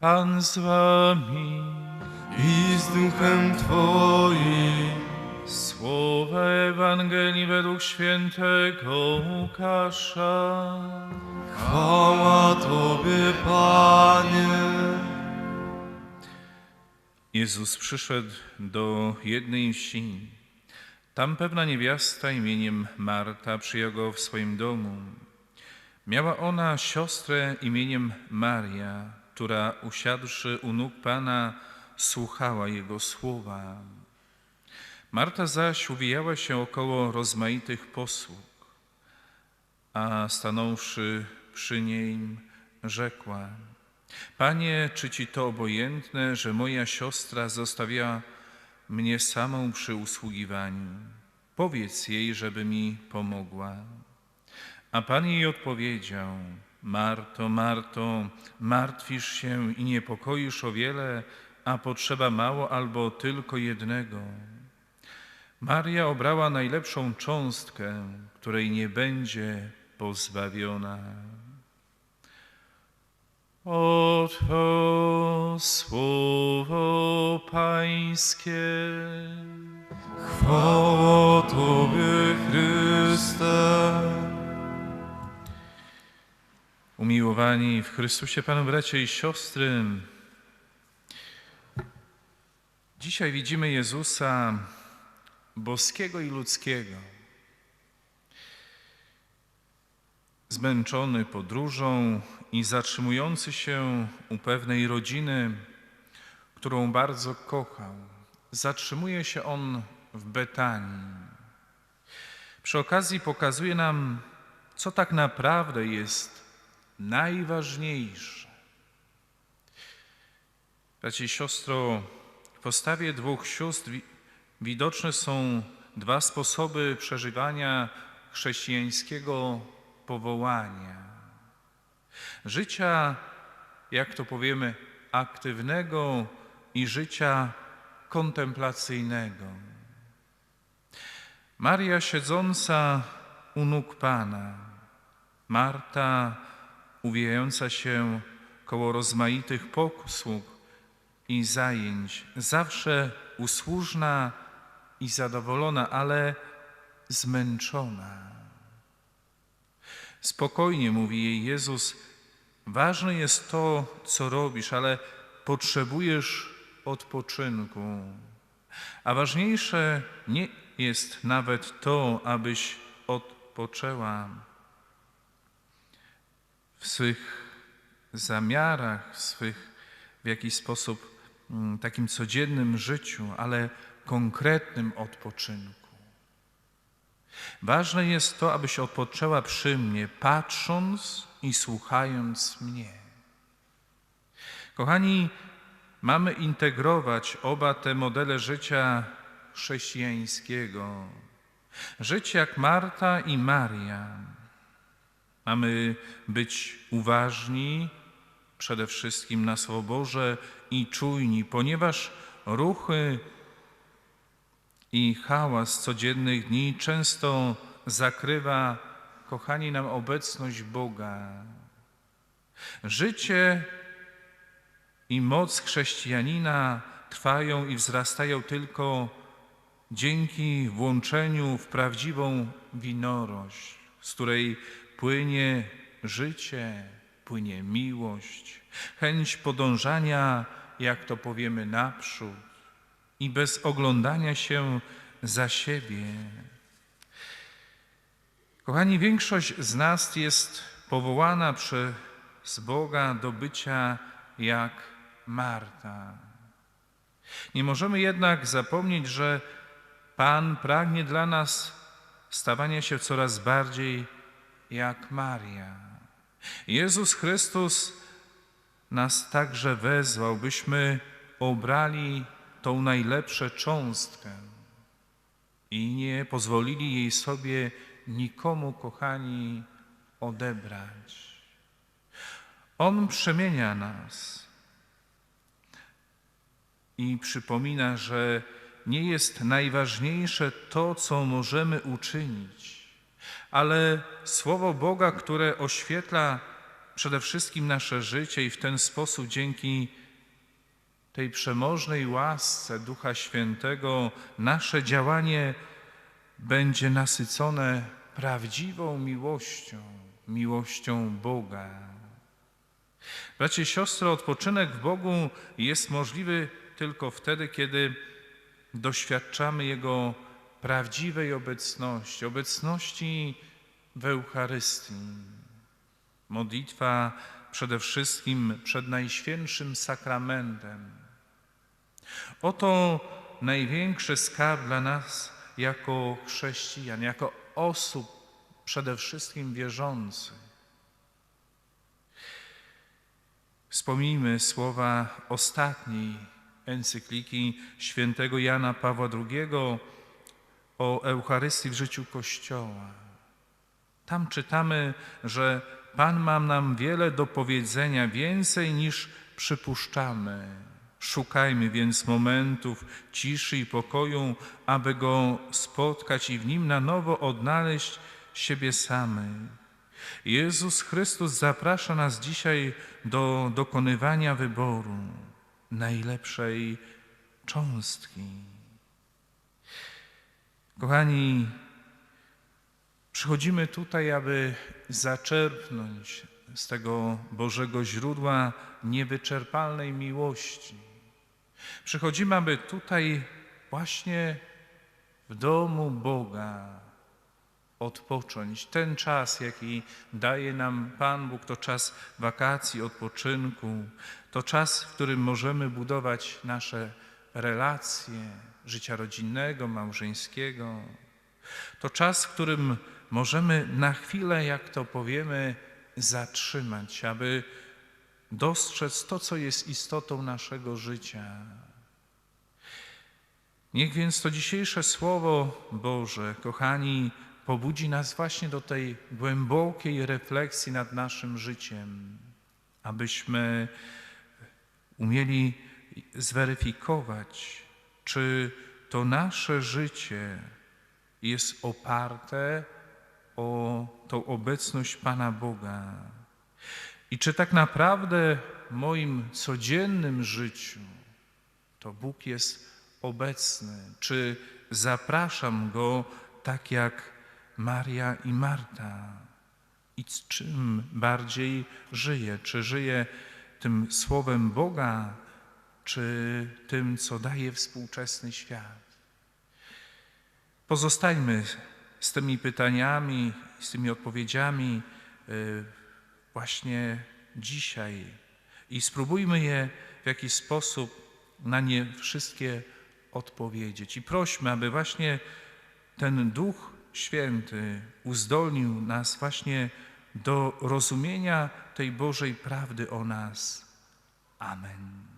Pan z wami. i z duchem Twoim. Słowa Ewangelii według świętego Łukasza. Chwała Tobie, Panie. Jezus przyszedł do jednej wsi. Tam pewna niewiasta imieniem Marta przyjęła go w swoim domu. Miała ona siostrę imieniem Maria, która usiadłszy u nóg Pana, słuchała Jego słowa. Marta zaś uwijała się około rozmaitych posług, a stanąwszy przy niej, rzekła – Panie, czy ci to obojętne, że moja siostra zostawiła mnie samą przy usługiwaniu? Powiedz jej, żeby mi pomogła. A Pan jej odpowiedział: Marto, Marto, martwisz się i niepokoisz o wiele, a potrzeba mało albo tylko jednego. Maria obrała najlepszą cząstkę, której nie będzie pozbawiona. Oto słowo Pańskie. Chwała Tobie, Chryste. Umiłowani w Chrystusie Panu bracia i siostry, dzisiaj widzimy Jezusa boskiego i ludzkiego. Zmęczony podróżą i zatrzymujący się u pewnej rodziny, którą bardzo kochał, zatrzymuje się on w Betanii. Przy okazji pokazuje nam, co tak naprawdę jest najważniejsze. Bracie i siostro, w postawie dwóch sióstr wi- widoczne są dwa sposoby przeżywania chrześcijańskiego powołania. Życia, jak to powiemy, aktywnego i życia kontemplacyjnego. Maria siedząca u nóg Pana, Marta uwijająca się koło rozmaitych posług i zajęć, zawsze usłużna i zadowolona, ale zmęczona. Spokojnie mówi jej Jezus, ważne jest to, co robisz, ale potrzebujesz odpoczynku. A ważniejsze nie jest nawet to, abyś odpoczęła w swych zamiarach, w swych w jakiś sposób mm, takim codziennym życiu, ale konkretnym odpoczynku. Ważne jest to, abyś odpoczęła przy mnie, patrząc i słuchając mnie. Kochani, mamy integrować oba te modele życia chrześcijańskiego. Żyć jak Marta i Maria. Mamy być uważni przede wszystkim na Słowo Boże i czujni, ponieważ ruchy i hałas codziennych dni często zakrywa, kochani, nam obecność Boga. Życie i moc chrześcijanina trwają i wzrastają tylko dzięki włączeniu w prawdziwą winorość, z której płynie życie, płynie miłość, chęć podążania, jak to powiemy, naprzód i bez oglądania się za siebie. Kochani, większość z nas jest powołana przez Boga do bycia jak Marta. Nie możemy jednak zapomnieć, że Pan pragnie dla nas stawania się coraz bardziej jak Maria. Jezus Chrystus nas także wezwał, byśmy obrali tą najlepszą cząstkę i nie pozwolili jej sobie nikomu, kochani, odebrać. On przemienia nas i przypomina, że nie jest najważniejsze to, co możemy uczynić, ale Słowo Boga, które oświetla przede wszystkim nasze życie i w ten sposób dzięki tej przemożnej łasce Ducha Świętego nasze działanie będzie nasycone prawdziwą miłością, miłością Boga. Bracie i siostry, odpoczynek w Bogu jest możliwy tylko wtedy, kiedy doświadczamy Jego prawdziwej obecności, obecności w Eucharystii. Modlitwa przede wszystkim przed Najświętszym Sakramentem. Oto największy skarb dla nas jako chrześcijan, jako osób przede wszystkim wierzących. Wspomnijmy słowa ostatniej encykliki świętego Jana Pawła II o Eucharystii w życiu Kościoła. Tam czytamy, że Pan ma nam wiele do powiedzenia, więcej niż przypuszczamy. Szukajmy więc momentów ciszy i pokoju, aby Go spotkać i w Nim na nowo odnaleźć siebie samych. Jezus Chrystus zaprasza nas dzisiaj do dokonywania wyboru najlepszej cząstki. Kochani, przychodzimy tutaj, aby zaczerpnąć z tego Bożego źródła niewyczerpalnej miłości. Przychodzimy, aby tutaj właśnie w domu Boga odpocząć. Ten czas, jaki daje nam Pan Bóg, to czas wakacji, odpoczynku, to czas, w którym możemy budować nasze relacje życia rodzinnego, małżeńskiego. To czas, w którym możemy na chwilę, jak to powiemy, zatrzymać, aby dostrzec to, co jest istotą naszego życia. Niech więc to dzisiejsze Słowo Boże, kochani, pobudzi nas właśnie do tej głębokiej refleksji nad naszym życiem, abyśmy umieli zweryfikować, czy to nasze życie jest oparte o tą obecność Pana Boga. I czy tak naprawdę w moim codziennym życiu to Bóg jest obecny, czy zapraszam Go tak jak Maria i Marta. I z czym bardziej żyję? Czy żyję tym słowem Boga, czy tym, co daje współczesny świat? Pozostańmy z tymi pytaniami, z tymi odpowiedziami y, właśnie dzisiaj i spróbujmy je w jakiś sposób na nie wszystkie odpowiedzieć. I prośmy, aby właśnie ten Duch Święty uzdolnił nas właśnie do rozumienia tej Bożej prawdy o nas. Amen.